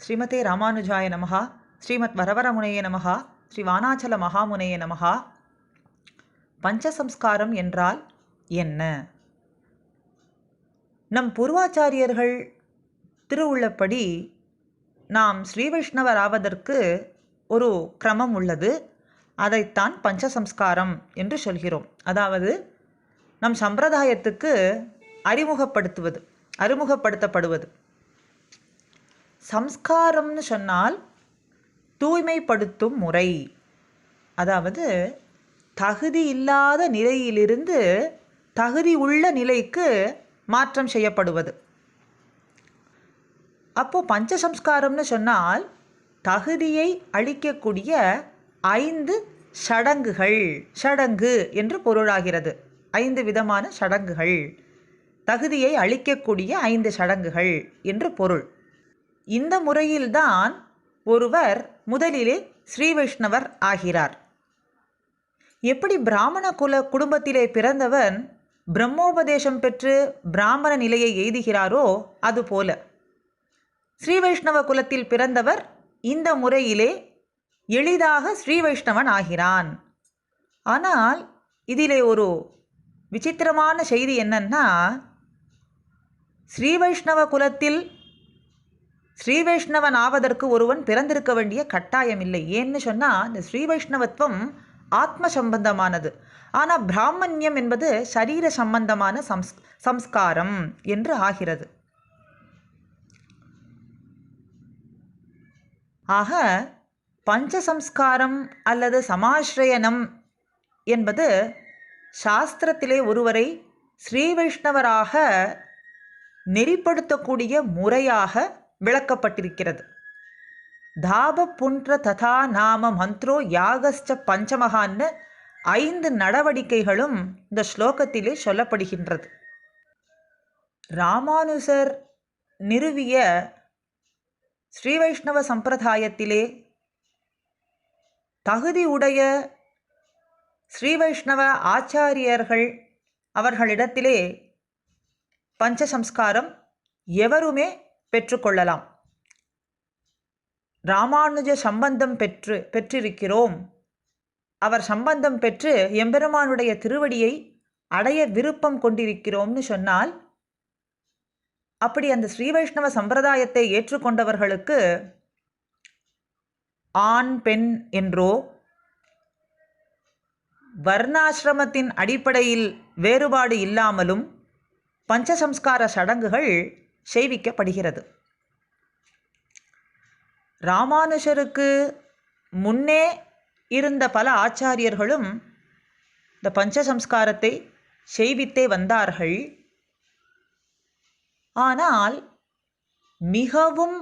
ஸ்ரீமதே ராமானுஜாய நமகா ஸ்ரீமத் வரவரமுனைய நமகா ஸ்ரீ வானாச்சல மகாமுனைய நமகா பஞ்சசம்ஸ்காரம் என்றால் என்ன? நம் பூர்வாச்சாரியர்கள் திருவுள்ளப்படி நாம் ஸ்ரீவைஷ்ணவர் ஆவதற்கு ஒரு கிரமம் உள்ளது. அதைத்தான் பஞ்சசம்ஸ்காரம் என்று சொல்கிறோம். அதாவது நம் சம்பிரதாயத்துக்கு அறிமுகப்படுத்துவது அறிமுகப்படுத்தப்படுவது. சம்ஸ்காரம்னு சொன்னால் தூய்மைப்படுத்தும் முறை. அதாவது தகுதி இல்லாத நிலையிலிருந்து தகுதி உள்ள நிலைக்கு மாற்றம் செய்யப்படுவது. அப்போ பஞ்சசம்ஸ்காரம்னு சொன்னால் தகுதியை அளிக்கக்கூடிய ஐந்து சடங்குகள். சடங்கு என்று பொருளாகிறது. ஐந்து விதமான சடங்குகள். தகுதியை அளிக்கக்கூடிய ஐந்து சடங்குகள் என்று பொருள். இந்த முறையில்தான் ஒருவர் முதலிலே ஸ்ரீவைஷ்ணவர் ஆகிறார். எப்படி பிராமண குல குடும்பத்திலே பிறந்தவன் பிரம்மோபதேசம் பெற்று பிராமண நிலையை எய்துகிறாரோ அதுபோல. ஸ்ரீ வைஷ்ணவ குலத்தில் பிறந்தவர் இந்த முறையிலே எளிதாக ஸ்ரீ வைஷ்ணவன் ஆகிறான். ஆனால் இதிலே ஒரு விசித்திரமான செய்தி என்னன்னா ஸ்ரீ வைஷ்ணவ குலத்தில் ஸ்ரீ வைஷ்ணவன் ஆவதற்கு ஒருவன் பிறந்திருக்க வேண்டிய கட்டாயம் இல்லை. ஏன்னு சொன்னால் இந்த ஸ்ரீ வைஷ்ணவத்துவம் ஆத்ம சம்பந்தமானது ஆனால் பிராமணியம் என்பது சரீர சம்பந்தமான சம்ஸ் சம்ஸ்காரம் என்று ஆகிறது. ஆக பஞ்சசம்ஸ்காரம் அல்லது சமாஸ்ரயனம் என்பது சாஸ்திரத்திலே ஒருவரை ஸ்ரீ வைஷ்ணவராக நெறிப்படுத்தக்கூடிய முறையாக விளக்கப்பட்டிருக்கிறது. தாப புன்ற ததா நாம மந்த்ரோ யாகஸ்ட பஞ்சமகான்னு ஐந்து நடவடிக்கைகளும் இந்த ஸ்லோகத்திலே சொல்லப்படுகின்றது. ராமானுசர் நிறுவிய ஸ்ரீ வைஷ்ணவ சம்பிரதாயத்திலே தகுதி உடைய ஸ்ரீ வைஷ்ணவ ஆச்சாரியர்கள் அவர்களிடத்திலே பஞ்சசம்ஸ்காரம் எவருமே பெற்றுக்கொள்ளலாம். ராமானுஜ சம்பந்தம் பெற்று பெற்றிருக்கிறோம். அவர் சம்பந்தம் பெற்று எம்பெருமானுடைய திருவடியை அடைய விருப்பம் கொண்டிருக்கிறோம்னு சொன்னால் அப்படி அந்த ஸ்ரீ வைஷ்ணவ சம்பிரதாயத்தை ஏற்றுக்கொண்டவர்களுக்கு ஆண் பெண் என்றோ வர்ணாசிரமத்தின் அடிப்படையில் வேறுபாடு இல்லாமலும் பஞ்சசம்ஸ்கார சடங்குகள் செய்விக்கப்படுகிறது ராமானுஷருக்கு முன்னே இருந்த பல ஆச்சாரியர்களும் இந்த பஞ்சசம்ஸ்காரத்தை செய்வித்தே வந்தார்கள். ஆனால் மிகவும்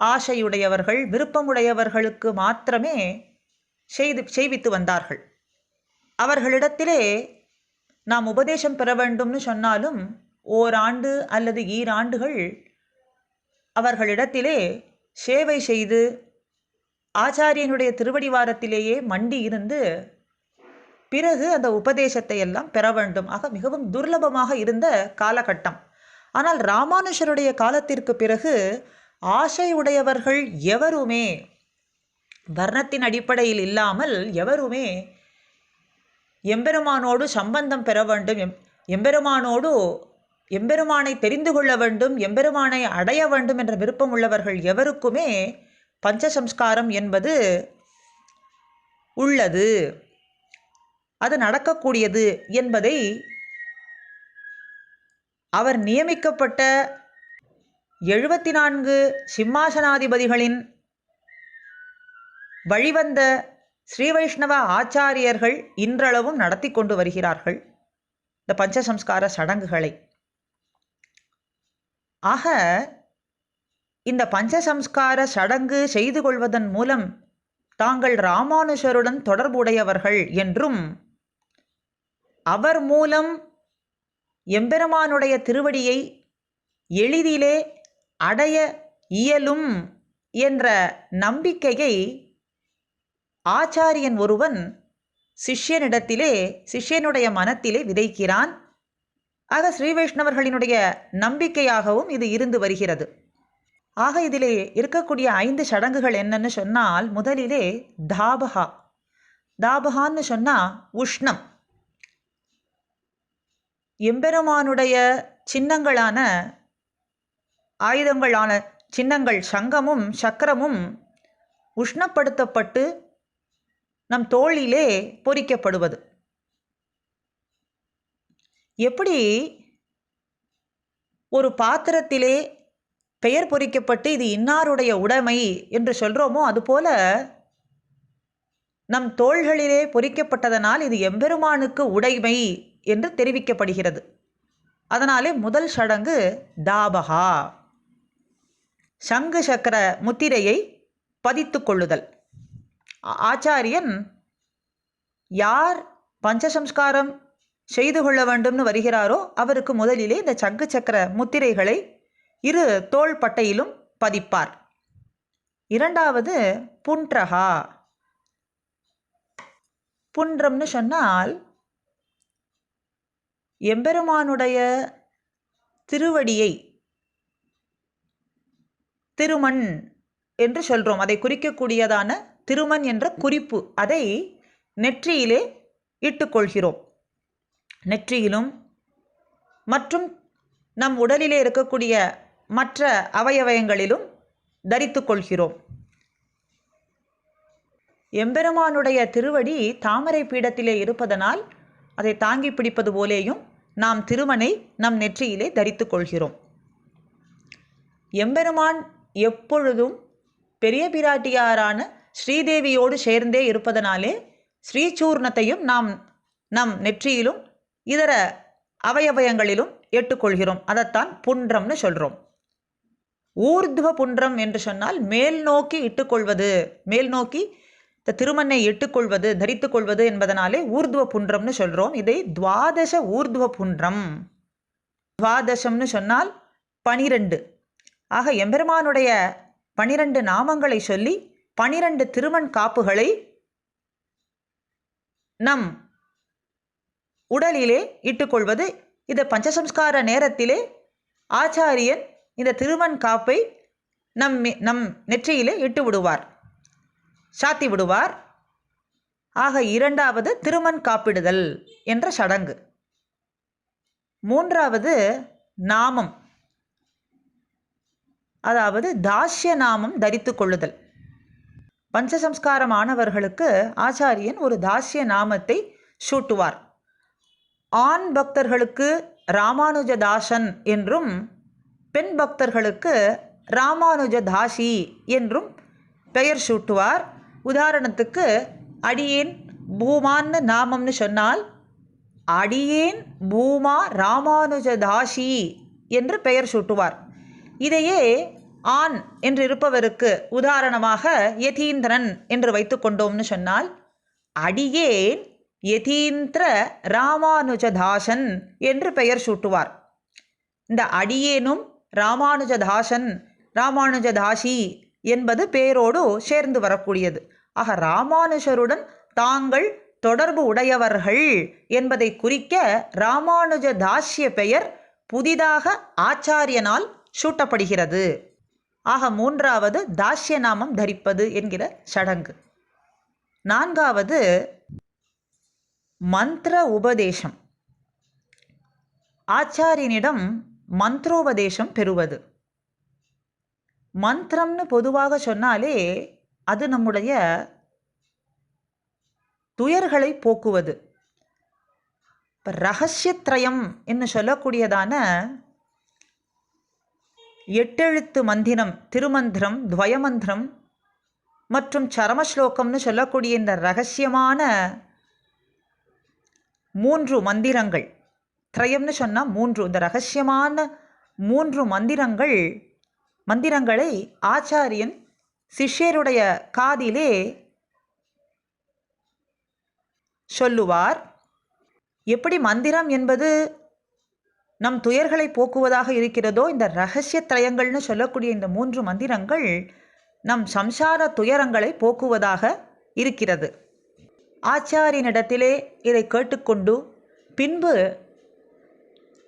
ஆசையுடையவர்கள் விருப்பமுடையவர்களுக்கு மாத்திரமே செய்து செய்வித்து வந்தார்கள். அவர்களிடத்திலே நாம் உபதேசம் பெற வேண்டும்னு சொன்னாலும் ஓராண்டு அல்லது ஈராண்டுகள் அவர்களிடத்திலே சேவை செய்து ஆச்சாரியனுடைய திருவடிவாரத்திலேயே மண்டி இருந்து பிறகு அந்த உபதேசத்தை எல்லாம் பெற வேண்டும். ஆக மிகவும் துர்லபமாக இருந்த காலகட்டம். ஆனால் ராமானுஷருடைய காலத்திற்கு பிறகு ஆசை உடையவர்கள் எவருமே வர்ணத்தின் அடிப்படையில் இல்லாமல் எவருமே எம்பெருமானோடு சம்பந்தம் பெற வேண்டும். எம் எம்பெருமானோடு எம்பெருமானை தெரிந்து கொள்ள வேண்டும் எம்பெருமானை அடைய வேண்டும் என்ற விருப்பம் உள்ளவர்கள் எவருக்குமே பஞ்சசம்ஸ்காரம் என்பது உள்ளது. அது நடக்கக்கூடியது என்பதை அவர் நியமிக்கப்பட்ட எழுபத்தி நான்கு சிம்மாசனாதிபதிகளின் வழிவந்த ஸ்ரீ வைஷ்ணவ ஆச்சாரியர்கள் இன்றளவும் நடத்தி கொண்டு வருகிறார்கள் இந்த பஞ்சசம்ஸ்கார சடங்குகளை. ஆக இந்த பஞ்சசம்ஸ்கார சடங்கு செய்து கொள்வதன் மூலம் தாங்கள் ராமானுஷருடன் தொடர்புடையவர்கள் என்றும் அவர் மூலம் எம்பெருமானுடைய திருவடியை எளிதிலே அடைய இயலும் என்ற நம்பிக்கையை ஆச்சாரியன் ஒருவன் சிஷ்யனிடத்திலே சிஷ்யனுடைய மனத்திலே விதைக்கிறான். ஆக ஸ்ரீ வைஷ்ணவர்களினுடைய நம்பிக்கையாகவும் இது இருந்து வருகிறது. ஆக இதிலே இருக்கக்கூடிய ஐந்து சடங்குகள் என்னன்னு சொன்னால் முதலிலே தாபகா. தாபகான்னு சொன்னால் உஷ்ணம். எம்பெருமானுடைய சின்னங்களான ஆயுதங்களான சின்னங்கள் சங்கமும் சக்கரமும் உஷ்ணப்படுத்தப்பட்டு நம் தோளிலே பொறிக்கப்படுவது. எப்படி ஒரு பாத்திரத்திலே பெயர் பொறிக்கப்பட்டு இது இன்னாருடைய உடைமை என்று சொல்கிறோமோ அதுபோல நம் தோள்களிலே பொறிக்கப்பட்டதனால் இது எம்பெருமானுக்கு உடைமை என்று தெரிவிக்கப்படுகிறது. அதனாலே முதல் சடங்கு தாபகா. சங்கு சக்கர முத்திரையை பதித்து கொள்ளுதல். ஆச்சாரியன் யார் பஞ்சசம்ஸ்காரம் செய்து கொள்ள வேண்டும்னு வருகிறாரோ அவருக்கு முதலிலே இந்த சங்கு சக்கர முத்திரைகளை இரு தோள் பட்டையிலும் பதிப்பார். இரண்டாவது புன்றகா புன்றம்னு சொன்னால் எம்பெருமானுடைய திருவடியை திருமண் என்று சொல்கிறோம் அதை குறிக்கக்கூடியதான திருமண் என்ற குறிப்பு அதை நெற்றியிலே இட்டுக்கொள்கிறோம். நெற்றியிலும் மற்றும் நம் உடலிலே இருக்கக்கூடிய மற்ற அவயவயங்களிலும் தரித்து கொள்கிறோம். எம்பெருமானுடைய திருவடி தாமரை பீடத்திலே இருப்பதனால் அதை தாங்கி பிடிப்பது போலேயும் நாம் திருமனை நம் நெற்றியிலே தரித்து கொள்கிறோம். எம்பெருமான் எப்பொழுதும் பெரிய பிராட்டியாரான ஸ்ரீதேவியோடு சேர்ந்தே இருப்பதனாலே ஸ்ரீசூர்ணத்தையும் நாம் நம் நெற்றியிலும் இதர அவயவயங்களிலும் ஏற்றுக்கொள்கிறோம். அதைத்தான் புன்றம்னு சொல்கிறோம் ஊர்துவ புன்றம் என்று சொன்னால் மேல் நோக்கி இட்டுக்கொள்வது. மேல் நோக்கி இந்த திருமண்ணை இட்டுக்கொள்வது தரித்து கொள்வது என்பதனாலே ஊர்துவ புன்றம்னு சொல்கிறோம் இதை துவாதச ஊர்துவ புன்றம். துவாதசம்னு சொன்னால் பனிரெண்டு. ஆக எம்பெருமானுடைய பனிரெண்டு நாமங்களை சொல்லி பனிரெண்டு திருமண் காப்புகளை நம் உடலிலே இட்டுக்கொள்வது. இந்த பஞ்சசம்ஸ்கார நேரத்திலே ஆச்சாரியன் இந்த திருமண் காப்பை நம் நம் நெற்றியிலே இட்டு விடுவார் சாத்தி விடுவார். ஆக இரண்டாவது திருமண் காப்பிடுதல் என்ற சடங்கு. மூன்றாவது நாமம். அதாவது தாஸ்ய நாமம் தரித்து கொள்ளுதல். பஞ்சசம்ஸ்காரமானவர்களுக்கு ஆச்சாரியன் ஒரு தாஸ்ய நாமத்தை சூட்டுவார். ஆண் பக்தர்களுக்கு ராமானுஜதாசன் என்றும் பெண் பக்தர்களுக்கு ராமானுஜதாசி என்றும் பெயர் சூட்டுவார். உதாரணத்துக்கு அடியேன் பூமான்னு நாமம்னு சொன்னால் அடியேன் பூமா ராமானுஜதாசி என்று பெயர் சூட்டுவார். இதையே ஆண் என்று இருப்பவருக்கு உதாரணமாக யதீந்திரன் என்று வைத்துக்கொண்டோம்னு சொன்னால் அடியேன் யதீந்திர ராமானுஜதாசன் என்று பெயர் சூட்டுவார். இந்த அடியேனும் ராமானுஜதாசன் ராமானுஜதாசி என்பது பேரோடு சேர்ந்து வரக்கூடியது. ஆக ராமானுஜருடன் தாங்கள் தொடர்பு உடையவர்கள் என்பதை குறிக்க ராமானுஜ தாஸ்ய பெயர் புதிதாக ஆச்சாரியனால் சூட்டப்படுகிறது. ஆக மூன்றாவது தாஸ்ய நாமம் தரிப்பது என்கிற சடங்கு. நான்காவது மந்திர உபதேசம். ஆச்சாரியனிடம் மந்திரோபதேசம் பெறுவது. மந்திரம்னு பொதுவாக சொன்னாலே அது நம்முடைய துயர்களை போக்குவது. இப்போ ரகசியத்ரயம் என்று சொல்லக்கூடியதான எட்டெழுத்து மந்திரம் திருமந்திரம் துவயமந்திரம் மற்றும் சரமஸ்லோகம்னு சொல்லக்கூடிய இந்த ரகசியமான மூன்று மந்திரங்கள். திரயம்னு சொன்னால் மூன்று. இந்த ரகசியமான மூன்று மந்திரங்கள் மந்திரங்களை ஆச்சாரியன் சிஷ்யருடைய காதிலே சொல்லுவார். எப்படி மந்திரம் என்பது நம் துயர்களை போக்குவதாக இருக்கிறதோ இந்த ரகசிய திரயங்கள்னு சொல்லக்கூடிய இந்த மூன்று மந்திரங்கள் நம் சம்சார துயரங்களை போக்குவதாக இருக்கிறது. ஆச்சாரியனிடத்திலே இதை கேட்டுக்கொண்டு பின்பு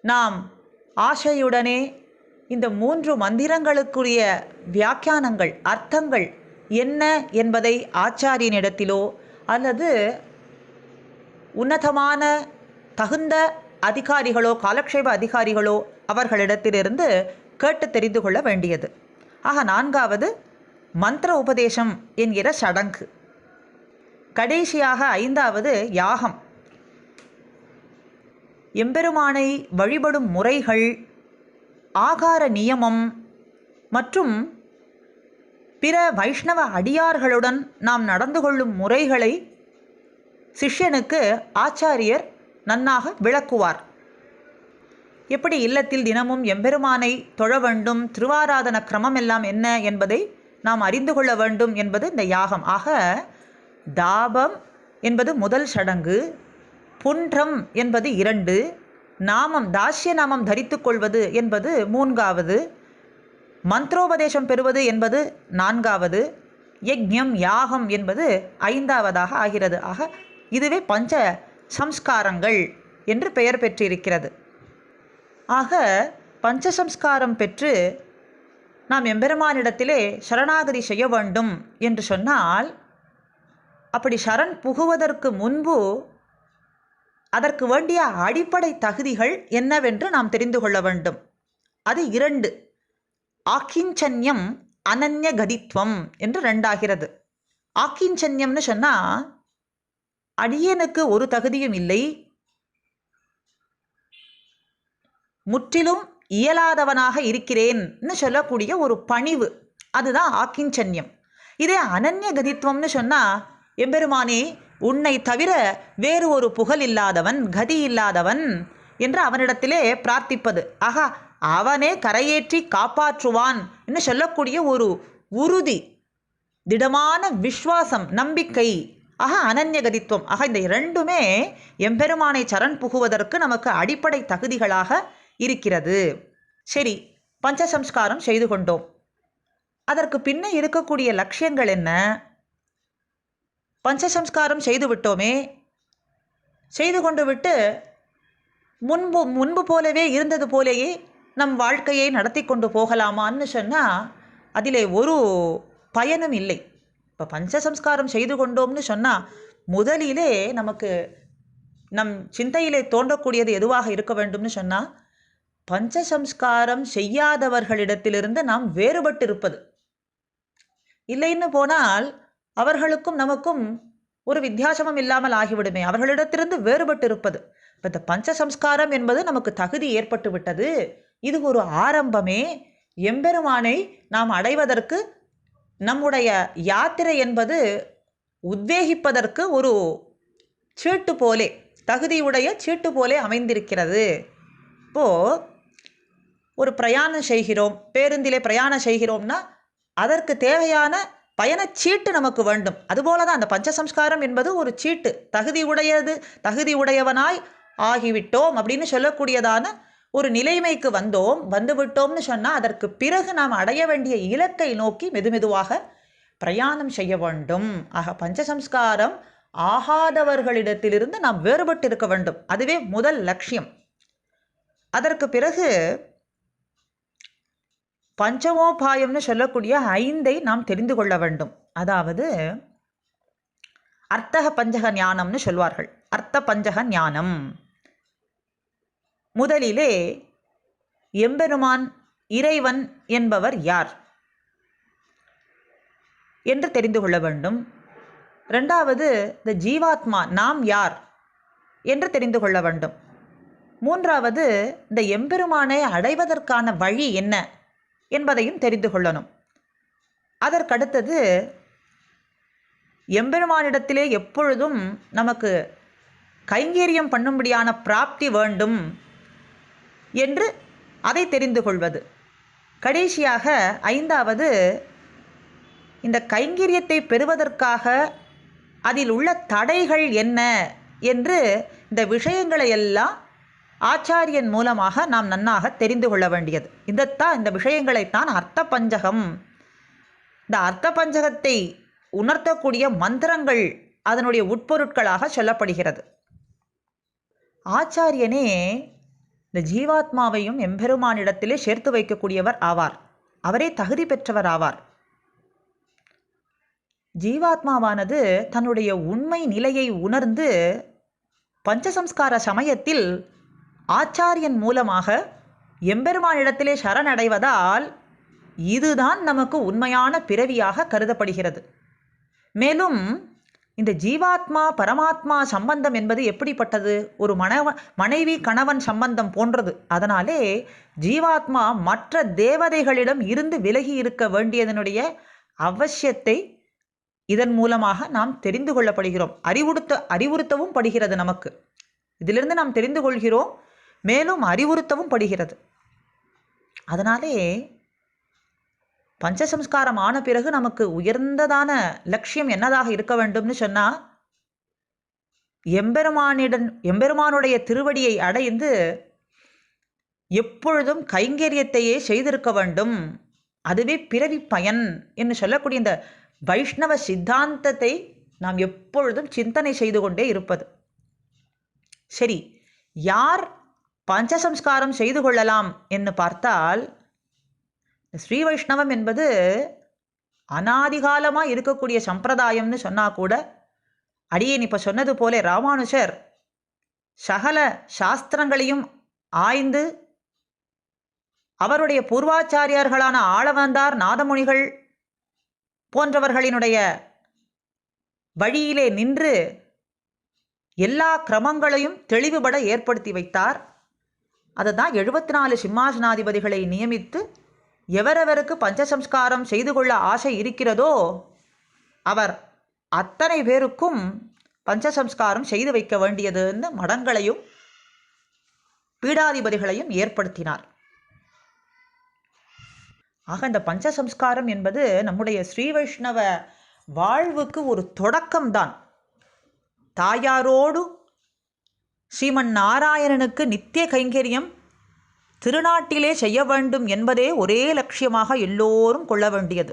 நாம் ஆசையுடனே இந்த மூன்று மந்திரங்களுக்குரிய வியாக்கியானங்கள் அர்த்தங்கள் என்ன என்பதை ஆச்சாரியனிடத்திலோ அல்லது உன்னதமான தகுந்த அதிகாரிகளோ காலக்ஷேப அதிகாரிகளோ அவர்களிடத்திலிருந்து கேட்டு தெரிந்து கொள்ள வேண்டியது. ஆக நான்காவது மந்திர உபதேசம் என்கிற சடங்கு. கடைசியாக ஐந்தாவது யாகம். எம்பெருமானை வழிபடும் முறைகள் ஆகார நியமம் மற்றும் பிற வைஷ்ணவ அடியார்களுடன் நாம் நடந்து கொள்ளும் முறைகளை சிஷ்யனுக்கு ஆச்சாரியர் நன்னாக விளக்குவார். எப்படி இல்லத்தில் தினமும் எம்பெருமானை தொழ வேண்டும் திருவாராதன கிரமம் எல்லாம் என்ன என்பதை நாம் அறிந்து கொள்ள வேண்டும் என்பது இந்த யாகம். ஆக தாபம் என்பது முதல் சடங்கு புன்றம் என்பது இரண்டு நாமம் தாஸ்ய நாமம் தரித்து கொள்வது என்பது மூன்றாவது மந்திரோபதேசம் பெறுவது என்பது நான்காவது யக்ஞம் யாகம் என்பது ஐந்தாவதாக ஆகிறது. ஆக இதுவே பஞ்ச சம்ஸ்காரங்கள் என்று பெயர் பெற்றிருக்கிறது. ஆக பஞ்சசம்ஸ்காரம் பெற்று நாம் எம்பெருமானிடத்திலே சரணாகதி செய்ய வேண்டும் என்று சொன்னால் அப்படி சரண் புகுவதற்கு முன்பு அதற்கு வேண்டிய அடிப்படை தகுதிகள் என்னவென்று நாம் தெரிந்து கொள்ள வேண்டும். அது இரண்டு. ஆக்கிஞ்சன்யம் அனன்ய கதித்வம் என்று ரெண்டாகிறது ஆக்கிஞ்சன்யம்னு சொன்னால் அடியனுக்கு ஒரு தகுதியும் இல்லை. முற்றிலும் இயலாதவனாக இருக்கிறேன்னு சொல்லக்கூடிய ஒரு பணிவு. அதுதான் ஆக்கிஞ்சன்யம். இதே அனன்ய கதித்துவம்னு சொன்னால் எம்பெருமானே உன்னை தவிர வேறு ஒரு புகழ் இல்லாதவன் கதி இல்லாதவன் என்று அவனிடத்திலே பிரார்த்திப்பது. ஆகா அவனே கரையேற்றி காப்பாற்றுவான் என்று சொல்லக்கூடிய ஒரு உறுதி திடமான விஸ்வாசம் நம்பிக்கை ஆக அனன்யகதித்துவம். ஆக இந்த இரண்டுமே எம்பெருமானை சரண் புகுவதற்கு நமக்கு அடிப்படை தகுதிகளாக இருக்கிறது. சரி பஞ்சசம்ஸ்காரம் செய்து கொண்டோம். அதற்கு பின்னே இருக்கக்கூடிய லட்சியங்கள் என்ன? பஞ்சசம்ஸ்காரம் செய்து விட்டோமே. செய்து கொண்டு விட்டு முன்பு முன்பு போலவே இருந்தது போலேயே நம் வாழ்க்கையை நடத்தி கொண்டு போகலாமான்னு சொன்னால் அதிலே ஒரு பயனும் இல்லை. இப்போ பஞ்சசம்ஸ்காரம் செய்து கொண்டோம்னு சொன்னால் முதலிலே நமக்கு நம் சிந்தையிலே தோன்றக்கூடியது எதுவாக இருக்க வேண்டும்னு சொன்னால் பஞ்சசம்ஸ்காரம் செய்யாதவர்களிடத்திலிருந்து நாம் வேறுபட்டு இருப்பது இல்லைன்னு போனால் அவர்களுக்கும் நமக்கும் ஒரு வித்தியாசமும் இல்லாமல் ஆகிவிடுமே. அவர்களிடத்திலிருந்து வேறுபட்டு இருப்பது இப்போ இந்த பஞ்சசம்ஸ்காரம் என்பது நமக்கு தகுதி ஏற்பட்டு விட்டது. இது ஒரு ஆரம்பமே. எம்பெருமானை நாம் அடைவதற்கு நம்முடைய யாத்திரை என்பது உத்வேகிப்பதற்கு ஒரு சீட்டு போலே தகுதியுடைய சீட்டு போலே அமைந்திருக்கிறது. இப்போது ஒரு பிரயாணம் செய்கிறோம் பேருந்திலே பிரயாணம் செய்கிறோம்னா அதற்கு தேவையான பயணச்சீட்டு நமக்கு வேண்டும். அதுபோல தான் அந்த பஞ்சசம்ஸ்காரம் என்பது ஒரு சீட்டு. தகுதி உடையது தகுதி உடையவனாய் ஆகிவிட்டோம் அப்படின்னு சொல்லக்கூடியதான ஒரு நிலைமைக்கு வந்தோம். வந்துவிட்டோம்னு சொன்னால் அதற்கு பிறகு நாம் அடைய வேண்டிய இலக்கை நோக்கி மெதுமெதுவாக பிரயாணம் செய்ய வேண்டும். ஆக பஞ்சசம்ஸ்காரம் ஆகாதவர்களிடத்திலிருந்து நாம் வேறுபட்டு இருக்க வேண்டும். அதுவே முதல் லட்சியம். அதற்கு பிறகு பஞ்சமோபாயம்னு சொல்லக்கூடிய ஐந்தை நாம் தெரிந்து கொள்ள வேண்டும். அதாவது அர்த்தக பஞ்சக ஞானம்னு சொல்வார்கள். அர்த்த பஞ்சக ஞானம். முதலிலே எம்பெருமான் இறைவன் என்பவர் யார்? என்று தெரிந்து கொள்ள வேண்டும். ரெண்டாவது இந்த ஜீவாத்மா நாம் யார்? என்று தெரிந்து கொள்ள வேண்டும். மூன்றாவது இந்த எம்பெருமானை அடைவதற்கான வழி என்ன? என்பதையும் தெரிந்து கொள்ளணும். அதற்கடுத்தது எம்பெருமானிடத்திலே எப்பொழுதும் நமக்கு கைங்கரியம் பண்ணும்படியான பிராப்தி வேண்டும் என்று அதை தெரிந்து கொள்வது. கடைசியாக ஐந்தாவது இந்த கைங்கரியத்தை பெறுவதற்காக அதில் உள்ள தடைகள் என்ன என்று இந்த விஷயங்களை எல்லாம் ஆச்சாரியன் மூலமாக நாம் நன்னாக தெரிந்து கொள்ள வேண்டியது. இதைத்தான் இந்த விஷயங்களைத்தான் அர்த்த பஞ்சகம் இந்த அர்த்த பஞ்சகத்தை உணர்த்தக்கூடிய மந்திரங்கள் அதனுடைய உட்பொருட்களாக சொல்லப்படுகிறது. ஆச்சாரியனே இந்த ஜீவாத்மாவையும் எம்பெருமானிடத்திலே சேர்த்து வைக்கக்கூடியவர் ஆவார். அவரே தகுதி பெற்றவர் ஆவார். ஜீவாத்மாவானது தன்னுடைய உண்மை நிலையை உணர்ந்து பஞ்சசம்ஸ்கார சமயத்தில் ஆச்சாரியன் மூலமாக எம்பெருமானிடத்திலே சரணடைவதால் இதுதான் நமக்கு உண்மையான பிறவியாக கருதப்படுகிறது. மேலும் இந்த ஜீவாத்மா பரமாத்மா சம்பந்தம் என்பது எப்படிப்பட்டது? ஒரு மனவ மனைவி கணவன் சம்பந்தம் போன்றது. அதனாலே ஜீவாத்மா மற்ற தேவதைகளிடம் இருந்து விலகி இருக்க வேண்டியதனுடைய அவசியத்தை இதன் மூலமாக நாம் தெரிந்து கொள்ளப்படுகிறோம். அறிவுறுத்த அறிவுறுத்தவும் படுகிறது நமக்கு. இதிலிருந்து நாம் தெரிந்து கொள்கிறோம் மேலும் அறிவுறுத்தவும் படுகிறது. அதனாலே பஞ்சசம்ஸ்காரம் ஆன பிறகு நமக்கு உயர்ந்ததான லட்சியம் என்னதாக இருக்க வேண்டும்னு சொன்னால் எம்பெருமானிடன் எம்பெருமானுடைய திருவடியை அடைந்து எப்பொழுதும் கைங்கரியத்தையே செய்திருக்க வேண்டும். அதுவே பிறவி பயன் என்று சொல்லக்கூடிய இந்த வைஷ்ணவ சித்தாந்தத்தை நாம் எப்பொழுதும் சிந்தனை செய்து கொண்டே இருப்பது. சரி யார் பஞ்சசம்ஸ்காரம் செய்து கொள்ளலாம் என்று பார்த்தால் ஸ்ரீ வைஷ்ணவம் என்பது அனாதிகாலமாக இருக்கக்கூடிய சம்பிரதாயம்னு சொன்னால் கூட அடியேன் இப்போ சொன்னது போல ராமானுஜர் சகல சாஸ்திரங்களையும் ஆய்ந்து அவருடைய பூர்வாச்சாரியார்களான ஆளவந்தார் நாதமுனிகள் போன்றவர்களினுடைய வழியிலே நின்று எல்லா கிரமங்களையும் தெளிவுபட ஏற்படுத்தி வைத்தார். அதுதான் எழுபத்தி நாலு சிம்மாசனாதிபதிகளை நியமித்து எவரவருக்கு பஞ்சசம்ஸ்காரம் செய்து கொள்ள ஆசை இருக்கிறதோ அவர் அத்தனை பேருக்கும் பஞ்சசம்ஸ்காரம் செய்து வைக்க வேண்டியதுன்னு மடங்களையும் பீடாதிபதிகளையும் ஏற்படுத்தினார். ஆக இந்த பஞ்சசம்ஸ்காரம் என்பது நம்முடைய ஸ்ரீ வைஷ்ணவ வாழ்வுக்கு ஒரு தொடக்கம்தான். தாயாரோடு ஸ்ரீமன் நாராயணனுக்கு நித்திய கைங்கரியம். திருநாட்டிலே செய்ய வேண்டும் என்பதே ஒரே லட்சியமாக எல்லோரும் கொள்ள வேண்டியது.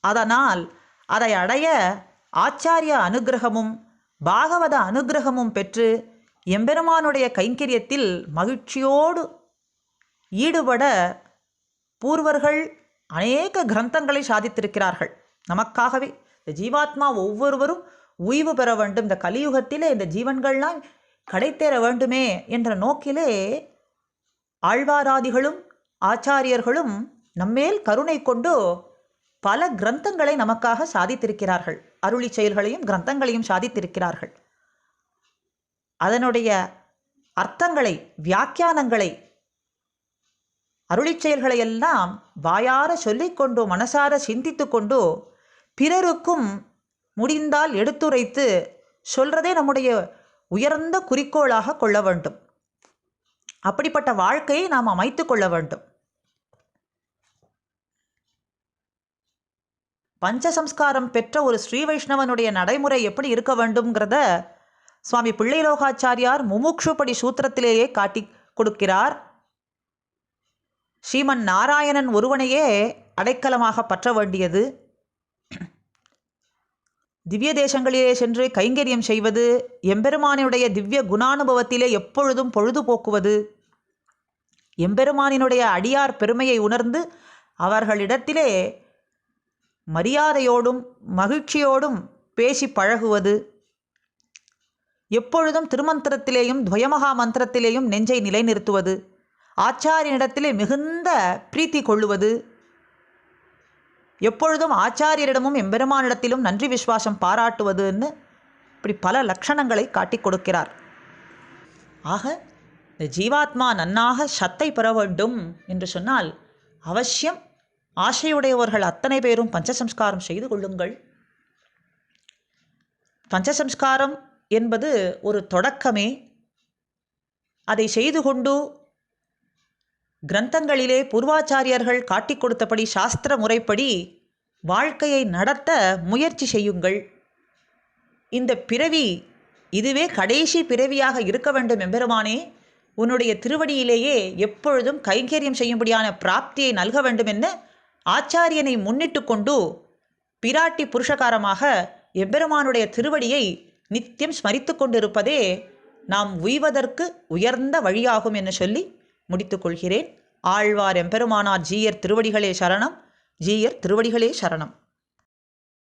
அதனால் அதை அடைய ஆச்சாரிய அனுகிரகமும் பாகவத அனுகிரகமும் பெற்று எம்பெருமானுடைய கைங்கரியத்தில் மகிழ்ச்சியோடு ஈடுபட பூர்வர்கள் அநேக கிரந்தங்களை சாதித்திருக்கிறார்கள். நமக்காகவே இந்த ஜீவாத்மா ஒவ்வொருவரும் உய்வு பெற வேண்டும். இந்த கலியுகத்திலே இந்த ஜீவன்கள்லாம் கடைத்தேற வேண்டுமே என்ற நோக்கிலே ஆழ்வாராதிகளும் ஆச்சாரியர்களும் நம்மேல் கருணை கொண்டு பல கிரந்தங்களை நமக்காக சாதித்திருக்கிறார்கள். அருளி செயல்களையும் கிரந்தங்களையும் சாதித்திருக்கிறார்கள். அதனுடைய அர்த்தங்களை வியாக்கியானங்களை அருளிச்செயல்களை எல்லாம் வாயார சொல்லிக்கொண்டு மனசார சிந்தித்து கொண்டு பிறருக்கும் முடிந்தால் எடுத்துரைத்து சொல்றதே நம்முடைய உயர்ந்த குறிக்கோளாக கொள்ள வேண்டும். அப்படிப்பட்ட வாழ்க்கையை நாம் அமைத்து கொள்ள வேண்டும். பஞ்சசம்ஸ்காரம் பெற்ற ஒரு ஸ்ரீ வைஷ்ணவனுடைய நடைமுறை எப்படி இருக்க வேண்டும்ங்கிறத சுவாமி பிள்ளைலோகாச்சாரியார் முமுக்ஷுபடி சூத்திரத்திலேயே காட்டி கொடுக்கிறார். ஸ்ரீமன் நாராயணன் ஒருவனையே அடைக்கலமாக பற்ற வேண்டியது. திவ்ய தேசங்களிலே சென்று கைங்கரியம் செய்வது எம்பெருமானினுடைய திவ்ய குணானுபவத்திலே எப்பொழுதும் பொழுதுபோக்குவது. எம்பெருமானினுடைய அடியார் பெருமையை உணர்ந்து அவர்களிடத்திலே மரியாதையோடும் மகிழ்ச்சியோடும் பேசி பழகுவது. எப்பொழுதும் திருமந்திரத்திலேயும் துவயமகா மந்திரத்திலேயும் நெஞ்சை நிலைநிறுத்துவது. ஆச்சாரியனிடத்திலே மிகுந்த பிரீத்தி கொள்ளுவது. எப்பொழுதும் ஆச்சாரியரிடமும் எம்பெருமானிடத்திலும் நன்றி விசுவாசம் பாராட்டுவதுன்னு இப்படி பல லட்சணங்களை காட்டிக் கொடுக்கிறார். ஆக இந்த ஜீவாத்மா நன்னாக சத்தை பெற வேண்டும் என்று சொன்னால் அவசியம் ஆசையுடையவர்கள் அத்தனை பேரும் பஞ்சசம்ஸ்காரம் செய்து கொள்ளுங்கள். பஞ்சசம்ஸ்காரம் என்பது ஒரு தொடக்கமே. அதை செய்து கொண்டு கிரந்தங்களிலே பூர்வாச்சாரியர்கள் காட்டிக் கொடுத்தபடி சாஸ்திர முறைப்படி வாழ்க்கையை நடத்த முயற்சி செய்யுங்கள். இந்த பிறவி இதுவே கடைசி பிறவியாக இருக்க வேண்டும் எம்பெருமானே. உன்னுடைய திருவடியிலேயே எப்பொழுதும் கைங்கரியம் செய்யும்படியான பிராப்தியை நல்க வேண்டும் என்று ஆச்சாரியனை முன்னிட்டு கொண்டு பிராட்டி புருஷகாரமாக எம்பெருமானுடைய திருவடியை நித்தியம் ஸ்மரித்து கொண்டிருப்பதே நாம் உய்வதற்கு உயர்ந்த வழியாகும் என்று சொல்லி முடித்துக்கொள்கிறேன். ஆழ்வார் எம்பெருமானார் ஜீயர் திருவடிகளே சரணம். ஜீயர் திருவடிகளே சரணம்.